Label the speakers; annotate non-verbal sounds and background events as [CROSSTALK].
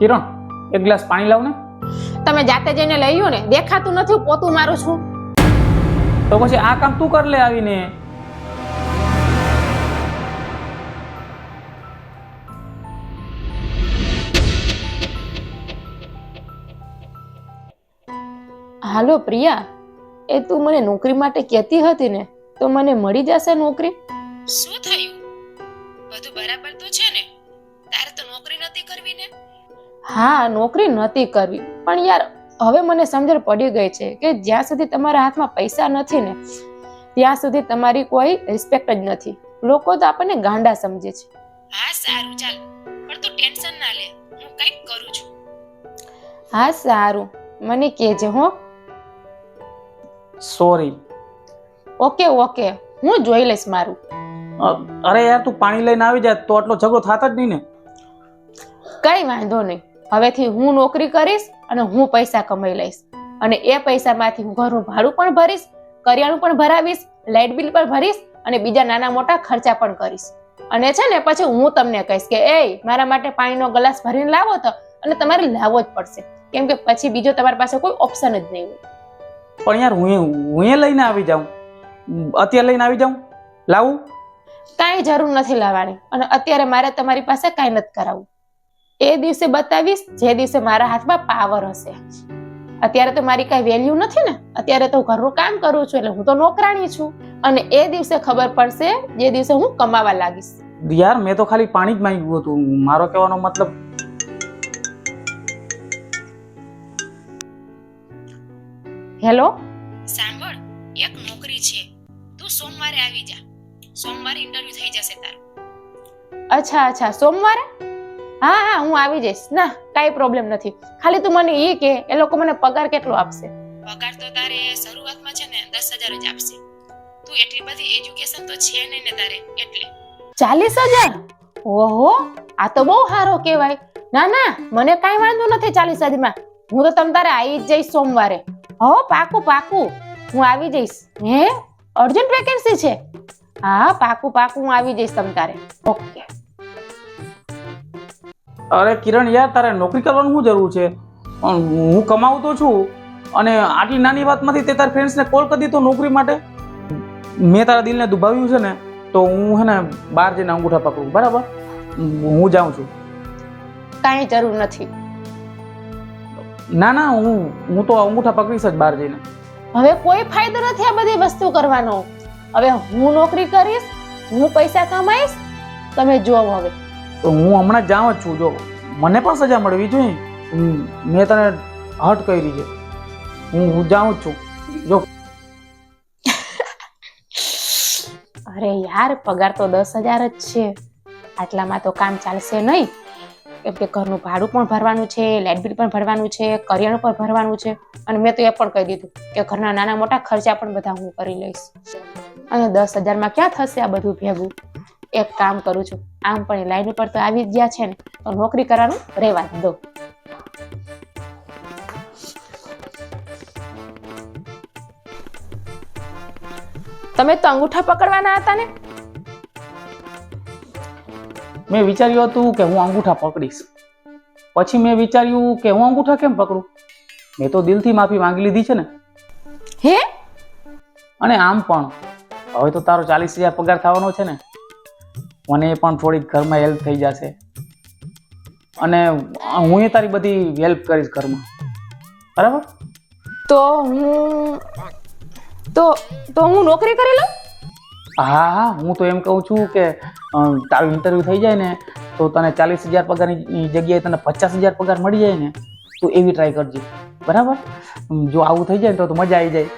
Speaker 1: કિરણ એક ગ્લાસ પાણી લાવ ને
Speaker 2: તમે જાતે જઈને લઈ ને દેખાતું નથી પોતું મારું છું.
Speaker 1: તો પછી આ કામ તું કર લે આવીને.
Speaker 2: હાલો પ્રિયા એ તું મને નોકરી માટે કહેતી હતી ને તો મને મળી જશે નોકરી? શું થયું? બધું બરાબર તો છે ને? તારે તો નોકરી નથી કરવી ને? હા નોકરી નહોતી કરવી. પણ યાર હવે મને સમજણ પડી ગઈ છે કે જ્યાં સુધી તમારા હાથમાં પૈસા નથી ને ત્યાં સુધી તમારી કોઈ રિસ્પેક્ટ જ નથી. લોકો તો આપણને ગાંડા સમજે છે.
Speaker 3: હા સારું ચાલ. પણ તું ટેન્શન ના લે. હું કંઈક કરું છું.
Speaker 2: હા સારું. મને કહેજે હો.
Speaker 1: Sorry
Speaker 2: okay okay. હું જોઈ લઈશ મારું.
Speaker 1: અરે યાર તું પાણી લઈને આવી જાય તો આટલો ઝઘડો થાત જ નહીં ને.
Speaker 2: કઈ વાંધો નહીં. હવેથી હું નોકરી કરીશ અને હું પૈસા કમાઈ લઈશ. અને એ પૈસામાંથી હું ઘરનું ભાડું પણ ભરીશ કરિયાણું પણ ભરાવીશ લાઇટ બિલ પણ ભરીશ અને બીજા નાના મોટા ખર્ચા પણ કરીશ. અને છે ને પછી હું તમને કહીશ કે એ મારા માટે પાણીનો ગ્લાસ ભરીને લાવો તો અને તમારે લાવવો જ પડશે. કેમ કે પછી બીજો તમારી પાસે કોઈ ઓપ્શન જ નહીં હોય.
Speaker 1: પણ યાર હું હું એ લઈને આવી જાઉં. અત્યારે લઈને આવી જાઉં? લાવું?
Speaker 2: કાંઈ જરૂર નથી લાવવાની. અને અત્યારે મારે તમારી પાસે કાંઈ નથી કરાવવું. એ દિવસે બતાવીશ જે દિવસે મારા હાથમાં પાવર હશે. અત્યારે તો મારી કાંઈ વેલ્યુ નથી ને. અત્યારે તો હું ઘરનું કામ કરું છું એટલે હું તો નોકરાણી છું. અને એ દિવસે ખબર પડશે જે દિવસે હું કમાવા લાગીશ.
Speaker 1: યાર મેં તો ખાલી પાણી જ માંગ્યું હતું. મારો કહેવાનો મતલબ
Speaker 2: હેલો
Speaker 3: સાંભળ એક નોકરી છે. તું સોમવારે આવી જા. સોમવારે ઇન્ટરવ્યુ થઈ જશે તારું.
Speaker 2: અચ્છા અચ્છા. સોમવારે? હા હા હું આવી જઈશ. ના કાંઈ પ્રોબ્લેમ નથી. ખાલી તું મને એ કે એ લોકો મને પગાર કેટલો આપશે?
Speaker 3: પગાર તો તારે શરૂઆતમાં છે ને દસ હજાર જ આપશે. તું એટલી બધી એજ્યુકેશન તો છે નહીં ને તારે એટલે.
Speaker 2: ચાલીસ હજાર? ઓહો આ તો બહુ સારો કહેવાય. ના ના મને કાંઈ વાંધો નથી ચાલીસ હજારમાં. હું તો તમ તારે આવી જ જઈશ સોમવારે. હો પાકું પાકું. હું આવી જઈશ. હે? અર્જન્ટ વેકેન્સી છે? હા પાકું પાકું હું આવી જઈશ તમ તારે. ઓકે
Speaker 1: અરે કિરણ યાર તારે નોકરી કરવાનું શું જરૂર છે? હું કમાવું તો છું અને આટલી નાની વાતમાંથી તે તારા ફ્રેન્ડ્સને કોલ કરી દીધો નોકરી માટે? મેં તારા દિલને દુભાવ્યું છે ને તો હું હે ને બહાર જઈને અંગૂઠા પકડું બરાબર? હું જાઉં છું.
Speaker 2: કાંઈ જરૂર નથી.
Speaker 1: ના ના હું હું તો અંગૂઠા પકડીશ જ બહાર જઈને.
Speaker 2: હવે કોઈ ફાયદો નથી આ બધી વસ્તુ કરવાનો. હવે હું નોકરી કરીશ હું પૈસા કમાઈશ તમે જુઓ હવે.
Speaker 1: તો હું હમણાં જાઉં જ છું. જો મને પણ સજા મળવી જોઈએ. મેં તને હટ કરી છે. હું હું જાઉં જ છું. જો. [LAUGHS]
Speaker 2: અરે યાર, પગાર તો દસ હજાર જ છે. આટલામાં તો કામ ચાલશે નહીં. કેમ કે ઘરનું ભાડું પણ ભરવાનું છે લાઇટ બિલ પણ ભરવાનું છે, કરિયાણું પણ ભરવાનું છે. અને મેં તો એ પણ કહી દીધું કે ઘરના નાના મોટા ખર્ચા પણ બધા હું કરી લઈશ. અને દસ હજારમાં ક્યાં થશે આ બધું ભેગું? એક કામ કરું છું. આમ પણ એ લાઈન ઉપર તો આવી જ ગયા છે ને તો નોકરી કરવાનું રહેવા જ દો. તમે તો અંગૂઠા પકડવાના હતા ને?
Speaker 1: મેં વિચાર્યું હતું કે હું અંગૂઠા પકડીશ. પછી મેં વિચાર્યું કે હું અંગૂઠા કેમ પકડું? મેં તો દિલથી માફી માંગી લીધી છે ને.
Speaker 2: હે?
Speaker 1: અને આમ પણ. હવે તો તારો ચાલીસ હજાર પગાર થવાનો છે ને. મને પણ થોડીક ઘરમાં હેલ્પ થઈ જશે. અને હું એ તારી બધી હેલ્પ કરીશ ઘરમાં. બરાબર?
Speaker 2: તો હું તો તો હું નોકરી કરી લઉં?
Speaker 1: હા હા હું તો એમ કહું છું કે તારું ઇન્ટરવ્યૂ થઈ જાય ને તો તને ચાલીસ હજાર પગારની જગ્યાએ તને પચાસ હજાર પગાર મળી જાય ને તો એવી ટ્રાય કરજે. બરાબર? જો આવું થઈ જાય તો તો મજા આવી જાય.